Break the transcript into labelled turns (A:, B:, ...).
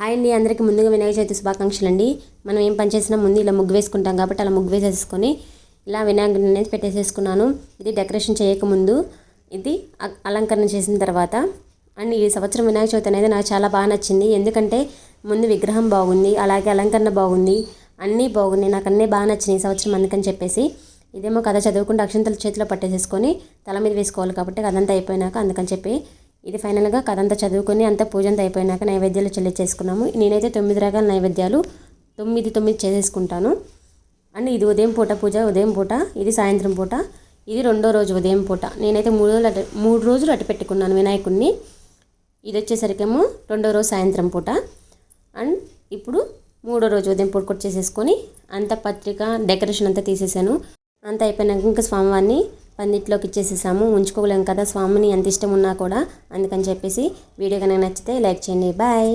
A: Hi అండి అందరికీ ముందుగా వినాయక చవితి శుభాకాంక్షలు అండి మనం ఏం పని చేసినా ముందు ఇలా ముగ్గు వేసుకుంటాం కాబట్టి అలా ముగ్గు వేసేసుకొని ఇలా వినాయకుడిని అనేది పెట్టేసేసుకున్నాను. ఇది డెకరేషన్ చేయకముందు ఇది అలంకరణ చేసిన తర్వాత. అండ్ ఈ సంవత్సరం వినాయక చవితి అనేది నాకు చాలా బాగా నచ్చింది. ఎందుకంటే ముందు విగ్రహం బాగుంది అలాగే అలంకరణ బాగుంది అన్నీ బాగున్నాయి. నాకు అన్నీ బాగా నచ్చినాయి ఈ సంవత్సరం అందుకని చెప్పేసి. ఇదేమో కథ చదువుకుంటే అక్షంతలు చేతిలో పట్టేసేసుకొని తల మీద వేసుకోవాలి కాబట్టి అదంతా అయిపోయినాక అందుకని చెప్పి ఇది ఫైనల్గా కథ అంతా చదువుకొని అంతా పూజంతా అయిపోయినాక నైవేద్యాలు చెల్లించేసుకున్నాము నేనైతే తొమ్మిది రకాల నైవేద్యాలు తొమ్మిది తొమ్మిది చేసేసుకుంటాను. అండ్ ఇది ఉదయం పూట పూజ ఉదయం పూట ఇది సాయంత్రం పూట ఇది రెండో రోజు ఉదయం పూట. నేనైతే మూడు రోజులు అటు మూడు రోజులు అటు పెట్టుకున్నాను వినాయకుడిని ఇది వచ్చేసరికేమో రెండో రోజు సాయంత్రం పూట. అండ్ ఇప్పుడు మూడో రోజు ఉదయం పూట కూడా చేసేసుకొని అంత పత్రిక డెకరేషన్ అంతా తీసేసాను. అంతా అయిపోయినాక ఇంకా స్వామివారిని పందిట్లోకి ఇచ్చేసేసాము. ఉంచుకోలేము కదా స్వామిని ఎంత ఇష్టం ఉన్నా కూడా. అందుకని చెప్పేసి వీడియో కనుక నచ్చితే లైక్ చేయండి. బాయ్.